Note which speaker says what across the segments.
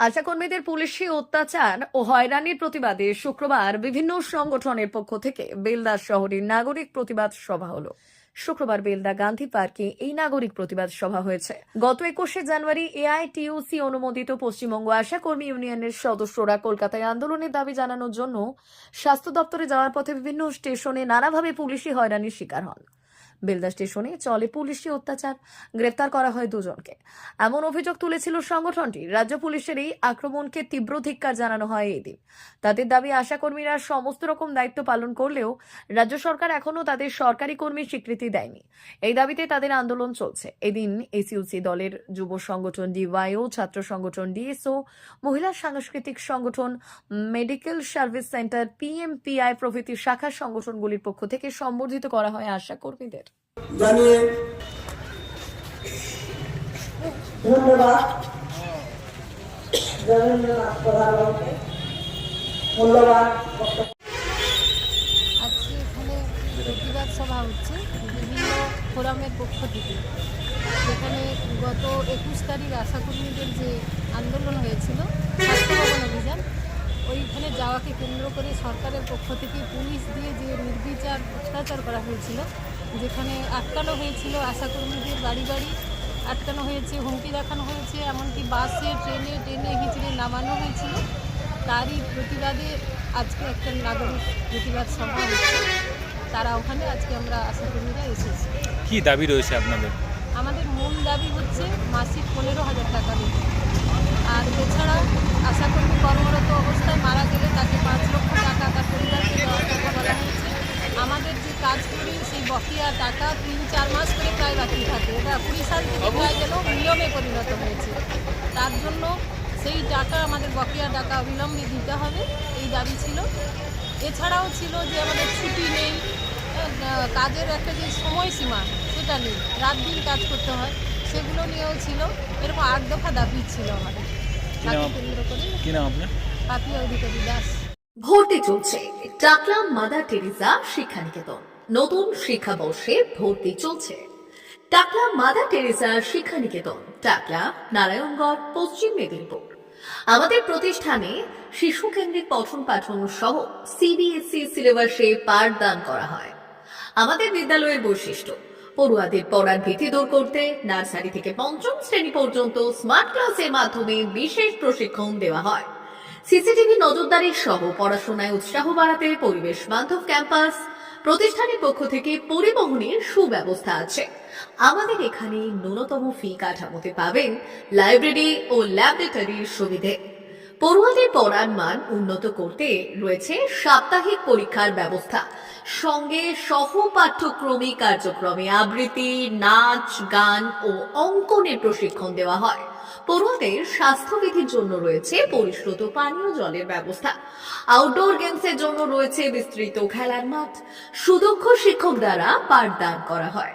Speaker 1: আশাকর্মীদের পুলিশি অত্যাচার ও হয়রানির প্রতিবাদে শুক্রবার বিভিন্ন সংগঠনের পক্ষ থেকে বেলদা শহরের নাগরিক প্রতিবাদ সভা হলো। শুক্রবার বেলদা গান্ধী পার্কে এই নাগরিক প্রতিবাদ সভা হয়েছে। গত একুশে জানুয়ারি এআইটিউসি অনুমোদিত পশ্চিমবঙ্গ আশাকর্মী ইউনিয়নের সদস্যরা কলকাতায় আন্দোলনের দাবি জানানোর জন্য স্বাস্থ্য দপ্তরে যাওয়ার পথে বিভিন্ন স্টেশনে নানাভাবে পুলিশি হয়রানির শিকার হন। বেলদা স্টেশনে চলে পুলিশি অত্যাচার। গ্রেপ্তার করা হয় দুজনকে। এমন অভিযোগ তুলেছিল সংগঠনটি। রাজ্য পুলিশের এই আক্রমণকে তীব্র ধিক্কার জানানো হয় এই দিন তাদের দাবি, আশাকর্মীরা সমস্ত রকম দায়িত্ব পালন করলেও রাজ্য সরকার এখনও তাদের সরকারি কর্মীর স্বীকৃতি দেয়নি। এই দাবিতে তাদের আন্দোলন চলছে। এদিন এসইউসি দলের যুব সংগঠন ডিওয়াইও, ছাত্র সংগঠন ডিএসও, মহিলা সাংস্কৃতিক সংগঠন মেডিকেল সার্ভিস সেন্টার, পিএমপিআই প্রভৃতি শাখা সংগঠনগুলির পক্ষ থেকে সম্বর্ধিত করা হয় আশা কর্মীদের
Speaker 2: জানিয়ে ধন্যবাদ।
Speaker 3: আজকে এখানে প্রতিবাদ সভা হচ্ছে বিভিন্ন ফোরামের পক্ষ থেকে। যেখানে গত একুশ তারিখ আশাকর্মীদের যে আন্দোলন হয়েছিল স্বাস্থ্যভবন অভিযান, ওইখানে যাওয়াকে কেন্দ্র করে সরকারের পক্ষ থেকে পুলিশ দিয়ে যে নির্বিচার অত্যাচার করা হয়েছিল যেখানে আটকানো হয়েছিল আশাকর্মীদের বাড়ি বাড়ি আটকানো হয়েছে হুমকি দেখানো হয়েছে এমনকি বাসে ট্রেনে ট্রেনে হিচড়ে নামানো হয়েছিল। তারই প্রতিবাদে আজকে একটা নাগরিক প্রতিবাদ সভা হয়েছে। তারা ওখানে আজকে আমরা আশাকর্মীরা এসেছি।
Speaker 4: কি দাবি রয়েছে আপনাদের?
Speaker 3: আমাদের মূল দাবি হচ্ছে মাসিক পনেরো হাজার টাকা আর এছাড়া যেন পরিণত হয়েছে। তার জন্য সেই টাকা আমাদের বকেয়া টাকা অবিলম্বে দিতে হবে এই দাবি ছিল। এছাড়াও ছিল যে আমাদের ছুটি নেই কাজের একটা যে সময়সীমা সেটা নেই। রাত দিন কাজ করতে হয় সেগুলো নিয়েও ছিল। এরকম আট দফা দাবি ছিল আমাদের। পাপিয়া অধিকারী দাস।
Speaker 1: ভর্তি চলছে টাকলা মাদার টেরিজা শিক্ষানিকেতন। নতুন শিক্ষাবর্ষে ভর্তি চলছে। টাকলা মাদার টেরিজা শিক্ষানিকেতন, টাকলা নারায়ণগড়, পশ্চিম মেদিনীপুর। আমাদের প্রতিষ্ঠানে শিশু কেন্দ্রিক পঠন পাঠন সহ সিবিএসই সিলেবাসে পাঠদান করা হয়। আমাদের বিদ্যালয়ের বৈশিষ্ট্য, পড়ুয়াদের পড়ার ভীতি দূর করতে নার্সারি থেকে পঞ্চম শ্রেণি পর্যন্ত স্মার্ট ক্লাসের মাধ্যমে বিশেষ প্রশিক্ষণ দেওয়া হয়। সিসিটিভি নজরদারি সহ পড়াশোনায় উৎসাহ বাড়াতে পরিবেশ বান্ধব ক্যাম্পাস প্রতিষ্ঠানের পক্ষ থেকে পরিবহনের সুব্যবস্থা আছে। আমাদের এখানে ন্যূনতম ফি কাঠামোতে পাবেন লাইব্রেরি ও ল্যাবরেটরির সুবিধে। পড়ুয়াদের পড়ার মান উন্নত করতে রয়েছে সাপ্তাহিক পরীক্ষার ব্যবস্থা। সঙ্গে সহ পাঠ্যক্রমিক কার্যক্রমে আবৃত্তি, নাচ, গান ও অঙ্কনের প্রশিক্ষণ দেওয়া হয়। পড়ুয়াদের স্বাস্থ্যবিধির জন্য রয়েছে পরিশ্রুত পানীয় জলের ব্যবস্থা। আউটডোর গেমসের জন্য রয়েছে বিস্তৃত খেলার মাঠ। সুদক্ষ শিক্ষক দ্বারা পাঠদান করা হয়।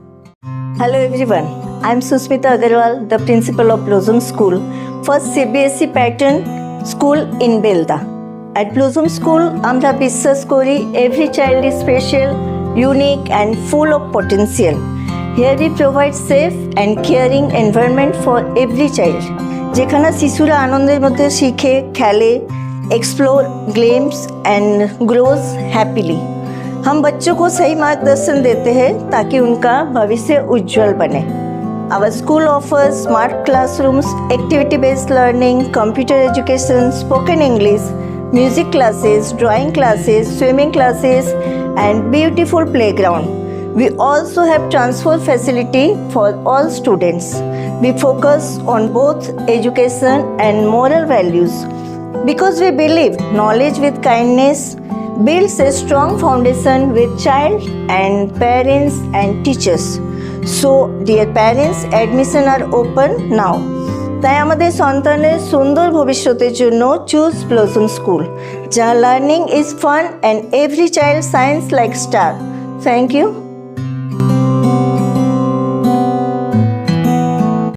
Speaker 5: Hello everyone, I am Susmita Agarwal, the principal of Blossom School, first CBSE E pattern school in Belda. At Blossom School, আমরা বিশ্বাস করি every child is special, unique and full of potential. Here we provide safe and caring environment for every child. যেখানে শিশুরা আনন্দের মধ্যে শিখে খেলে explore games and grows happily. हम बच्चों को सही मार्गदर्शन देते हैं ताकि उनका भविष्य उज्जवल बने। Our school offer smart classrooms activity based learning computer education spoken English music classes drawing classes swimming classes and beautiful playground We also have transfer facility for all students. We focus on both education and moral values. Because we believe knowledge with kindness builds a strong foundation with child and parents and teachers. So, dear parents, admission are open now. তাই আমাদের সন্তানের সুন্দর ভবিষ্যতের জন্য choose Blossom school যা learning is fun and every child shines like star thank you